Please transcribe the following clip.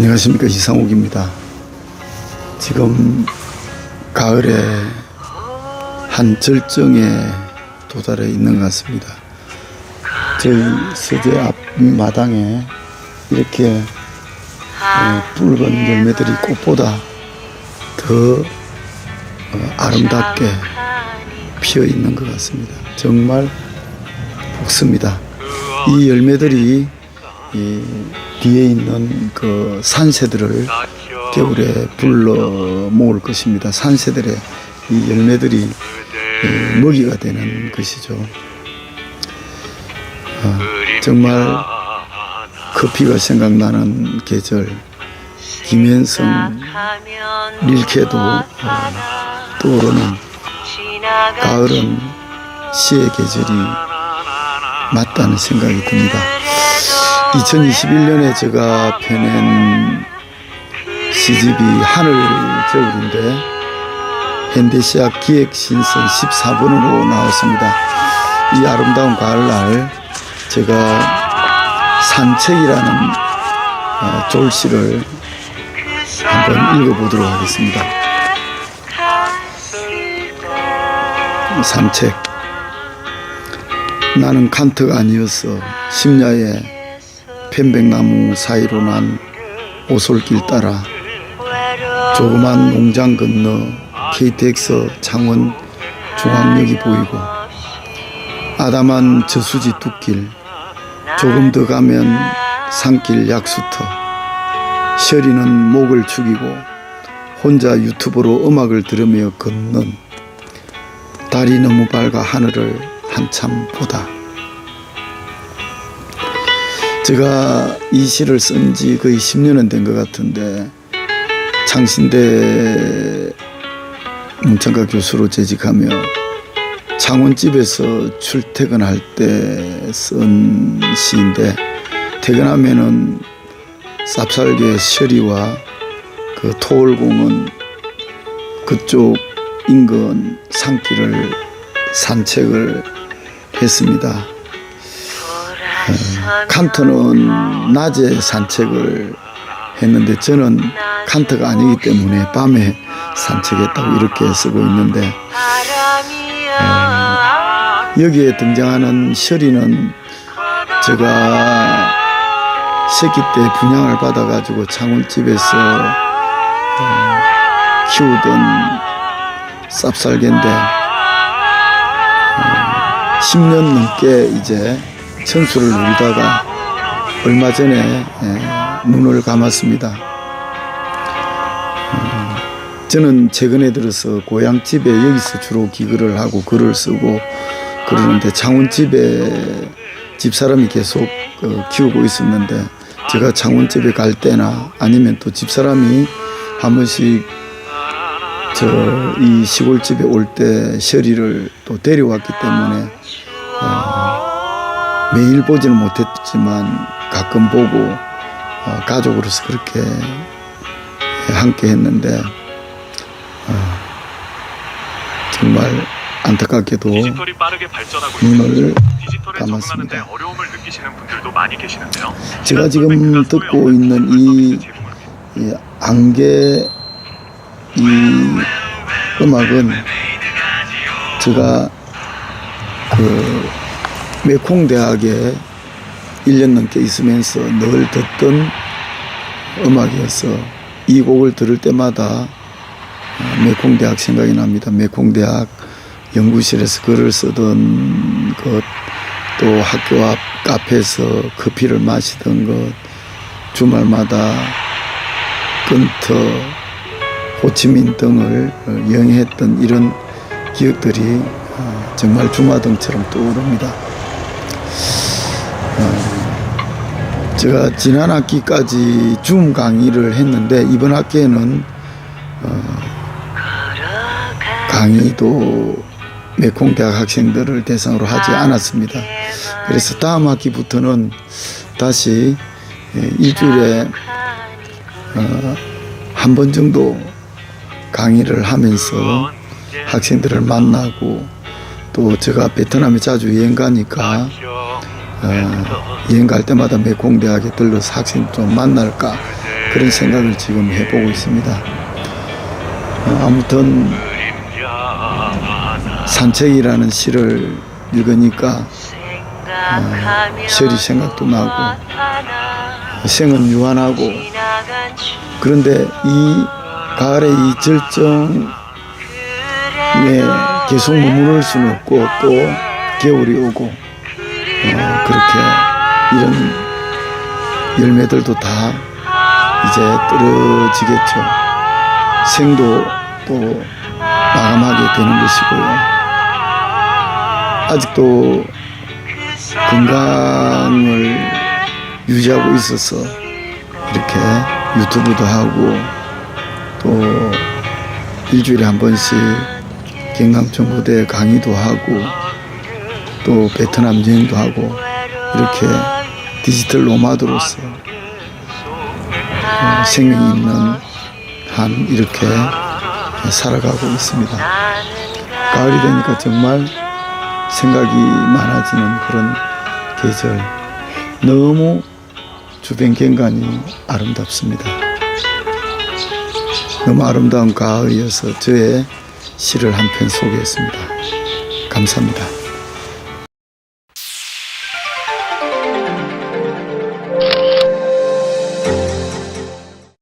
안녕하십니까 이상욱입니다. 지금 가을에 한 절정에 도달해 있는 것 같습니다. 저희 서재 앞 마당에 이렇게 어, 붉은 열매들이 꽃보다 더 어, 아름답게 피어 있는 것 같습니다. 정말 복습니다. 이 열매들이 이 뒤에 있는 그 산새들을 겨울에 불러 모을 것입니다. 산새들의 이 열매들이 이 먹이가 되는 것이죠. 아, 정말 커피가 생각나는 계절, 김현성, 릴케도 어, 떠오르는 가을은 시의 계절이 맞다는 생각이 듭니다. 2021년에 제가 펴낸 시집이 하늘 겨울인데 현대시학 기획신선 14번으로 나왔습니다. 이 아름다운 가을날 제가 산책이라는 어, 졸시를 한번 읽어보도록 하겠습니다. 산책 나는 칸트가 아니었어 심야에 편백나무 사이로 난 오솔길 따라 조그만 농장 건너 KTX 창원 중앙역이 보이고 아담한 저수지 뚝길 조금 더 가면 산길 약수터. 셔리는 목을 축이고 혼자 유튜브로 음악을 들으며 걷는 달이 너무 밝아 하늘을 한참 보다 제가 이 시를 쓴 지 거의 10년은 된 것 같은데 창신대 문창가 교수로 재직하며 창원집에서 출퇴근할 때 쓴 시인데 퇴근하면은 쌉쌀개 셔리와 그 토월공은 그쪽 인근 산길을 산책을 했습니다. 칸터는 낮에 산책을 했는데 저는 칸터가 아니기 때문에 밤에 산책했다고 이렇게 쓰고 있는데 음, 여기에 등장하는 셔리는 제가 새끼 때 분양을 받아가지고 창원집에서 음, 키우던 쌉쌀개인데 음, 10년 넘게 이제 천수를 누리다가 얼마 전에 예, 눈을 감았습니다. 음, 저는 최근에 들어서 고향집에 여기서 주로 기글을 하고 글을 쓰고 그러는데 창원집에 집사람이 계속 어, 키우고 있었는데 제가 창원집에 갈 때나 아니면 또 집사람이 한 번씩 저 이 시골집에 올 때 셔리를 또 데려왔기 때문에 어, 매일 보지는 못했지만 가끔 보고 어, 가족으로서 그렇게 함께 했는데 어, 정말 안타깝게도 디지털이 빠르게 발전하고 눈을 감았습니다. 어려움을 느끼시는 분들도 많이 계시는데요. 제가 지금 듣고 있는 이 이 안개 이 음악은 제가 그 메콩대학에 1년 넘게 있으면서 늘 듣던 음악이어서 이 곡을 들을 때마다 어, 메콩대학 생각이 납니다. 메콩대학 연구실에서 글을 쓰던 것, 또 학교 앞 카페에서 커피를 마시던 것, 주말마다 근터, 호치민 등을 어, 여행했던 이런 기억들이 어, 정말 주마등처럼 떠오릅니다. 어, 제가 지난 학기까지 줌 강의를 했는데 이번 학기에는 어, 강의도 메콩 대학 학생들을 대상으로 하지 않았습니다. 그래서 다음 학기부터는 다시 예, 일주일에 어, 한 번 정도 강의를 하면서 학생들을 만나고 또 제가 베트남에 자주 여행 가니까 어, 여행 갈 때마다 메콩대학에 들러서 학생 좀 만날까 그런 생각을 지금 해보고 있습니다. 어, 아무튼 산책이라는 시를 읽으니까 어, 시리 생각도 나고 생은 유한하고 그런데 이 가을의 이 절정에 계속 머무를 수는 없고 또 겨울이 오고 어, 그렇게 이런 열매들도 다 이제 떨어지겠죠. 생도 또 마감하게 되는 것이고요. 아직도 건강을 유지하고 있어서 이렇게 유튜브도 하고 또 일주일에 한 번씩 경남정부대 강의도 하고 또 베트남 여행도 하고 이렇게 디지털 노마드로서 어, 생명이 있는 한 이렇게 살아가고 있습니다. 가을이 되니까 정말 생각이 많아지는 그런 계절. 너무 주변 경관이 아름답습니다. 너무 아름다운 가을이어서 저의 시를 한 편 소개했습니다. 감사합니다.